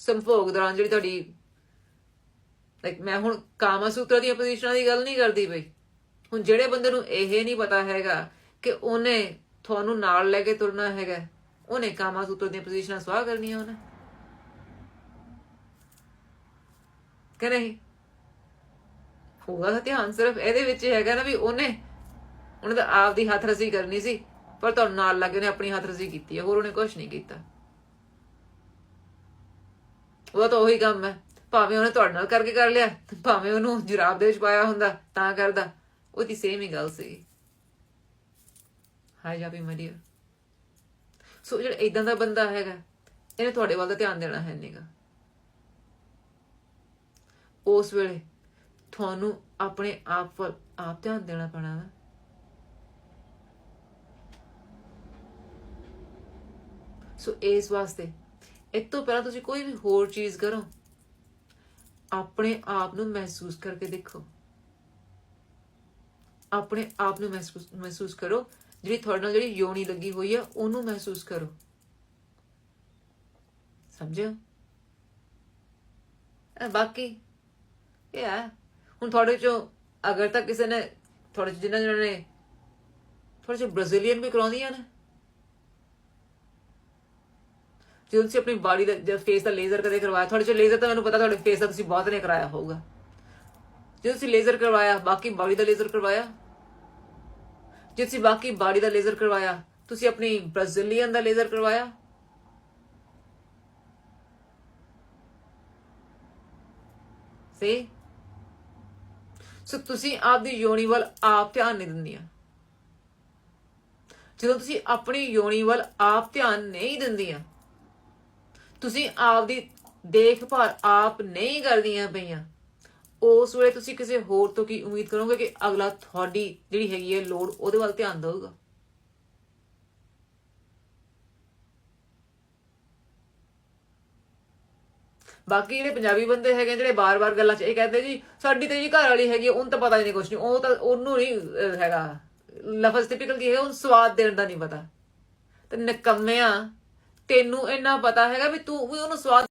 ਸੰਭੋਗ ਦੌਰਾਨ ਜਿਹੜੀ ਤੁਹਾਡੀ ਲਾਈਕ ਮੈਂ ਹੁਣ ਕਾਮਾ ਸੂਤਰ ਦੀਆਂ ਪੋਜੀਸ਼ਨਾਂ ਦੀ ਗੱਲ ਨਹੀਂ ਕਰਦੀ ਬਈ ਹੁਣ ਜਿਹੜੇ ਬੰਦੇ ਨੂੰ ਇਹ ਨਹੀਂ ਪਤਾ ਹੈਗਾ ਕਿ ਉਹਨੇ ਤੁਹਾਨੂੰ ਨਾਲ ਲੈ ਕੇ ਤੁਰਨਾ ਹੈਗਾ, ਉਹਨੇ ਕਾਮਾ ਸੂਤਰ ਦੀਆਂ ਪੋਜੀਸ਼ਨਾਂ ਸਵਾਹ ਕਰਨੀਆਂ ਉਹਨੇ। ਕਿ ਨਹੀਂ? ਹੋਗਾ ਤਾਂ ਧਿਆਨ ਸਿਰਫ ਇਹਦੇ ਵਿੱਚ ਹੈਗਾ ਨਾ ਵੀ ਉਹਨੇ ਉਹਨੇ ਤਾਂ ਆਪਦੀ ਹੱਥ ਰਸੀ ਕਰਨੀ ਸੀ, ਪਰ ਤੁਹਾਨੂੰ ਨਾਲ ਲੱਗੇ ਨੇ ਆਪਣੀ ਹੱਥ ਰਸੀ ਕੀਤੀ ਹੈ, ਹੋਰ ਉਹਨੇ ਕੁਝ ਨਹੀਂ ਕੀਤਾ। ਉਹਦਾ ਤਾਂ ਉਹੀ ਕੰਮ ਹੈ। ਭਾਵੇਂ ਉਹਨੇ ਤੁਹਾਡੇ ਨਾਲ ਕਰਕੇ ਕਰ ਲਿਆ, ਭਾਵੇਂ ਉਹਨੂੰ ਜਰਾਬ ਦੇ ਵਿੱਚ ਪਾਇਆ ਹੁੰਦਾ, ਤਾਂ ਕਰਦਾ। ਉਹਦੀ ਸੇਮ ਹੀ ਗੱਲ ਸੀ। ਹਾਈ ਜਾਬੀ ਮਰੀਆ। ਸੋ ਜਿਹੜਾ ਇਦਾਂ ਦਾ ਬੰਦਾ ਹੈਗਾ, ਇਹਨੇ ਤੁਹਾਡੇ ਵੱਲ ਦਾ ਧਿਆਨ ਦੇਣਾ ਹੈ ਨਹੀਂਗਾ ਉਸ ਵੇਲੇ ਤੁਹਾਨੂੰ ਆਪਣੇ ਆਪ ਵੱਲ ਆਪ ਧਿਆਨ ਦੇਣਾ ਪੈਣਾ ਵਾ। ਸੋ ਇਸ ਵਾਸਤੇ ਇਸ ਤੋਂ ਪਹਿਲਾਂ ਤੁਸੀਂ ਕੋਈ ਵੀ ਹੋਰ ਚੀਜ਼ ਕਰੋ, ਆਪਣੇ ਆਪ ਨੂੰ ਮਹਿਸੂਸ ਕਰਕੇ ਦੇਖੋ। ਆਪਣੇ ਆਪ ਨੂੰ ਮਹਿਸੂਸ ਮਹਿਸੂਸ ਕਰੋ। ਜਿਹੜੀ ਤੁਹਾਡੇ ਨਾਲ ਜਿਹੜੀ ਯੋਨੀ ਲੱਗੀ ਹੋਈ ਆ, ਉਹਨੂੰ ਮਹਿਸੂਸ ਕਰੋ। ਸਮਝਿਓ ਬਾਕੀ ਇਹ ਹੈ ਹੁਣ ਤੁਹਾਡੇ ਚੋਂ ਅਗਰ ਤਾਂ ਕਿਸੇ ਨੇ, ਤੁਹਾਡੇ ਚ ਜਿਨ੍ਹਾਂ ਜਿਹਨਾਂ ਨੇ ਥੋੜੇ ਜਿਹੇ ਬ੍ਰਾਜ਼ੀਲੀਅਨ ਵੀ ਕਰਾਉਂਦੀਆਂ ਨੇ। ਜਦੋਂ ਤੁਸੀਂ ਆਪਣੀ ਬਾਡੀ ਦਾ ਫੇਸ ਦਾ ਲੇਜ਼ਰ ਕਦੇ ਕਰਵਾਇਆ, ਤੁਹਾਡੇ ਚ ਲੇਜ਼ਰ ਤਾਂ ਮੈਨੂੰ ਪਤਾ, ਤੁਹਾਡੇ ਫੇਸ ਦਾ ਤੁਸੀਂ ਬਹੁਤ ਨੇ ਕਰਾਇਆ ਹੋਊਗਾ। ਜਦੋਂ ਤੁਸੀਂ ਲੇਜ਼ਰ ਕਰਵਾਇਆ, ਬਾਕੀ ਬਾਡੀ ਦਾ ਲੇਜ਼ਰ ਕਰਵਾਇਆ, ਜੇ ਤੁਸੀਂ ਬਾਕੀ ਬਾਡੀ ਦਾ ਲੇਜ਼ਰ ਕਰਵਾਇਆ, ਤੁਸੀਂ ਆਪਣੀ ਬ੍ਰਾਜ਼ੀਲੀਅਨ ਦਾ ਲੇਜ਼ਰ ਕਰਵਾਇਆ। ਸੇ ਸੋ ਤੁਸੀਂ ਆਪਦੀ ਯੋਨੀ ਵੱਲ ਆਪ ਧਿਆਨ ਨਹੀਂ ਦਿੰਦੀਆਂ। ਜਦੋਂ ਤੁਸੀਂ ਆਪਣੀ ਯੋਨੀ ਵੱਲ ਆਪ ਧਿਆਨ ਨਹੀਂ ਦਿੰਦੀਆਂ ਤੁਸੀਂ ਆਪਦੀ ਦੇਖਭਾਲ ਆਪ ਨਹੀਂ ਕਰਦੀਆਂ ਪਈਆਂ। ਉਸ ਵੇਲੇ ਤੁਸੀਂ ਕਿਸੇ ਹੋਰ ਤੋਂ ਕੀ ਉਮੀਦ ਕਰੋਗੇ ਕਿ ਅਗਲਾ ਤੁਹਾਡੀ ਜਿਹੜੀ ਹੈਗੀ ਹੈ ਲੋੜ ਉਹਦੇ ਵੱਲ ਧਿਆਨ ਦੇਊਗਾ? ਬਾਕੀ ਜਿਹੜੇ ਪੰਜਾਬੀ ਬੰਦੇ ਹੈਗੇ ਜਿਹੜੇ ਬਾਰ-ਬਾਰ ਗੱਲਾਂ 'ਚ ਇਹ ਕਹਿੰਦੇ ਜੀ ਸਾਡੀ ਤੇ ਜੀ ਘਰ ਵਾਲੀ ਹੈਗੀ ਆ, ਉਹਨੂੰ ਤਾਂ ਪਤਾ ਹੀ ਨਹੀਂ ਕੁਛ ਨਹੀਂ ਉਹ ਤਾਂ ਉਹਨੂੰ ਨਹੀਂ ਹੈਗਾ। ਲਫ਼ਜ਼ ਟਿਪੀਕਲ ਕੀ ਹੈ ਉਹਨੂੰ ਸਵਾਦ ਦੇਣ ਦਾ ਨਹੀਂ ਪਤਾ। ਤੇ ਨਿਕੰਮਿਆ ਤੈਨੂੰ ਇੰਨਾ ਪਤਾ ਹੈਗਾ ਵੀ ਤੂੰ ਵੀ ਉਹਨੂੰ ਸਵਾਦ